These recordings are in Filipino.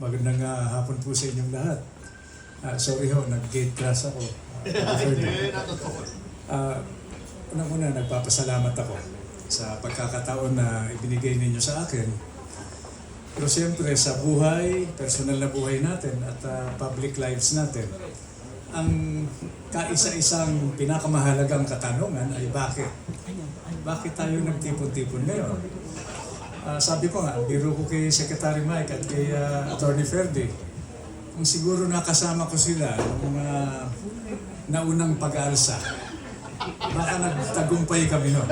Magandang ah, hapon po sa inyong lahat. Ah, sorry ho, nag-gate class ako. Ah, Unang-una, nagpapasalamat ako sa pagkakataon na ibinigay ninyo sa akin. Pero siyempre, sa buhay, personal na buhay natin at ah, public lives natin, ang kaisa-isang pinakamahalagang katanungan ay bakit? Bakit tayo nagtipon-tipon ngayon? Ah, sabi ko nga, biro ko kay Secretary Mike at kay ah, Attorney Ferdi, kung siguro nakasama ko sila nung mga naunang pag-aalsa, baka nagtagumpay kami nun.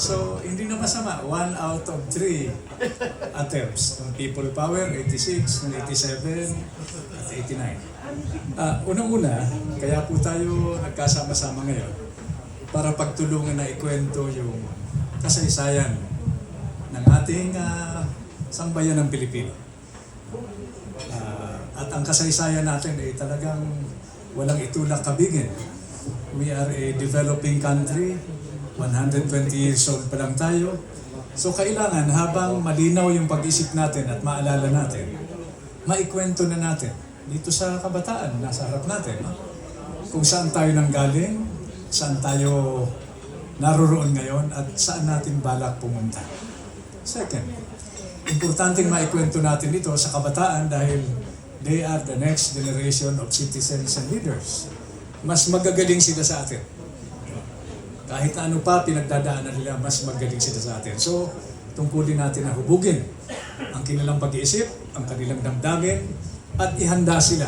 so, hindi na masama. One out of three attempts. Ng People Power, 86, ng 87, at 89. Ah, unang-una, kaya po tayo nagkasama-sama ngayon para pagtulungan na ikwento yung kasaysayan ng ating ah, sambayan ng Pilipino. Ah, at ang kasaysayan natin ay talagang walang itulak kabigin. We are a developing country, 120 years old pa lang tayo. So kailangan habang malinaw yung pag-isip natin at maalala natin, maikwento na natin dito sa kabataan, nasa harap natin. No? Kung saan tayo nanggaling, saan tayo naroroon ngayon at saan natin balak pumunta. Second, importanteng maikwento natin ito sa kabataan dahil they are the next generation of citizens and leaders. Mas magagaling sila sa atin. Kahit ano pa pinagdadaanan nila, mas magaling sila sa atin. So, tungkulin natin na hubugin ang kanilang pag-iisip, ang kanilang damdamin, at ihanda sila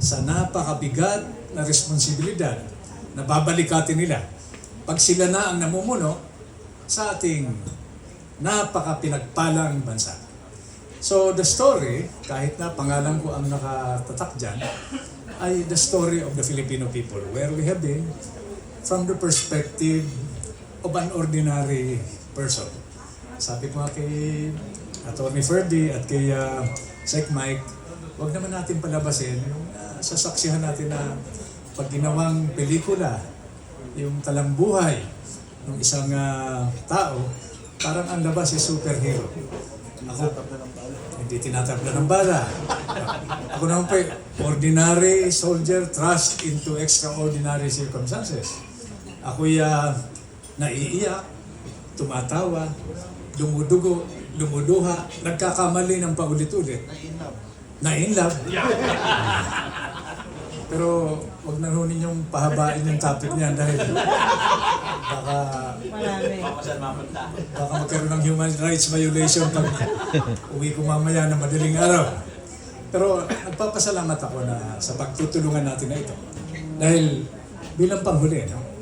sa napakabigat na responsibilidad na babalikatin nila pag sila na ang namumuno sa ating napaka-pinagpalang bansa. So the story, kahit na pangalan ko ang nakatatak dyan, ay the story of the Filipino people where we have been from the perspective of an ordinary person. Sabi ko nga kay Atty. Ferdy at kay uh, Sec Mike, huwag naman natin palabasin uh, sasaksihan natin na pag ginawang pelikula, yung talambuhay ng isang ah, tao, parang ang labas ay superhero. Ako, hindi tinatabla ng bala. Ako naman po, ordinary soldier thrust into extraordinary circumstances. Ako'y ah, naiiyak, tumatawa, dumudugo, lumuduha, nagkakamali ng paulit-ulit. Na in love. Pero wag na ho ninyong pahabain yung topic niyan dahil baka, Marami. baka magkaroon ng human rights violation pag uwi ko mamaya na madaling araw. Pero nagpapasalamat ako na sa pagtutulungan natin na ito. Dahil bilang panghuli, no?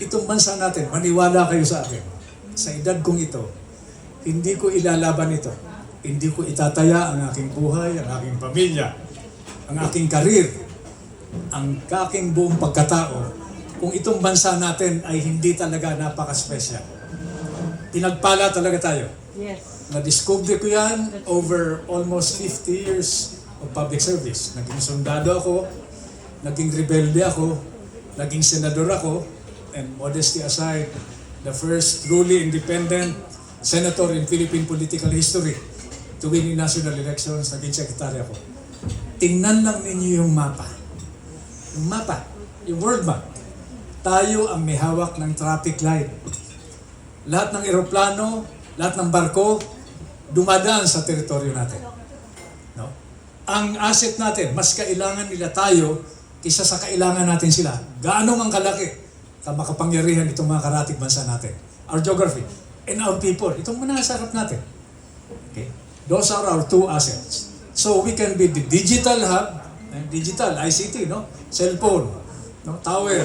itong bansa natin, maniwala kayo sa akin, sa edad kong ito, hindi ko ilalaban ito. Hindi ko itataya ang aking buhay, ang aking pamilya, ang aking karir, ang kaking buong pagkatao kung itong bansa natin ay hindi talaga napaka-special. Pinagpala talaga tayo. Yes. Na-discover ko yan over almost 50 years of public service. Naging sundado ako, naging rebelde ako, naging senador ako, and modesty aside, the first truly independent senator in Philippine political history to win in national elections, naging secretary ako. Tingnan lang ninyo yung mapa. Yung mapa, yung world map. Tayo ang may hawak ng traffic light. Lahat ng eroplano, lahat ng barko, dumadaan sa teritoryo natin. No? Ang asset natin, mas kailangan nila tayo kisa sa kailangan natin sila. Gaano ang kalaki ka makapangyarihan itong mga karatig bansa natin. Our geography and our people. Itong mga nasa harap natin. Okay? Those are our two assets. So we can be the digital hub, and digital, ICT, no? Cellphone, no? Tower,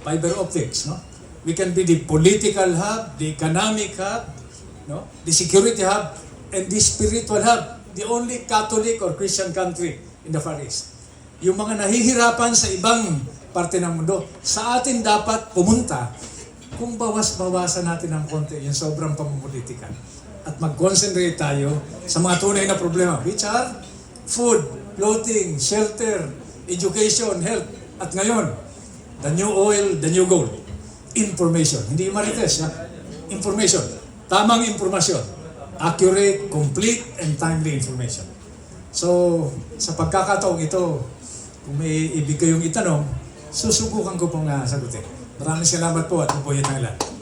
fiber optics, no? We can be the political hub, the economic hub, no? The security hub, and the spiritual hub, the only Catholic or Christian country in the Far East. Yung mga nahihirapan sa ibang parte ng mundo, sa atin dapat pumunta kung bawas-bawasan natin ng konti yung sobrang pamumulitika at mag-concentrate tayo sa mga tunay na problema which are food, clothing, shelter, education, health at ngayon, the new oil, the new gold information. Hindi marites, ha? Information. Tamang impormasyon. accurate, complete, and timely information. So, sa pagkakataong ito, kung may ibig kayong itanong, susubukan ko pong uh, sagutin. Maraming salamat po at po ang ilan.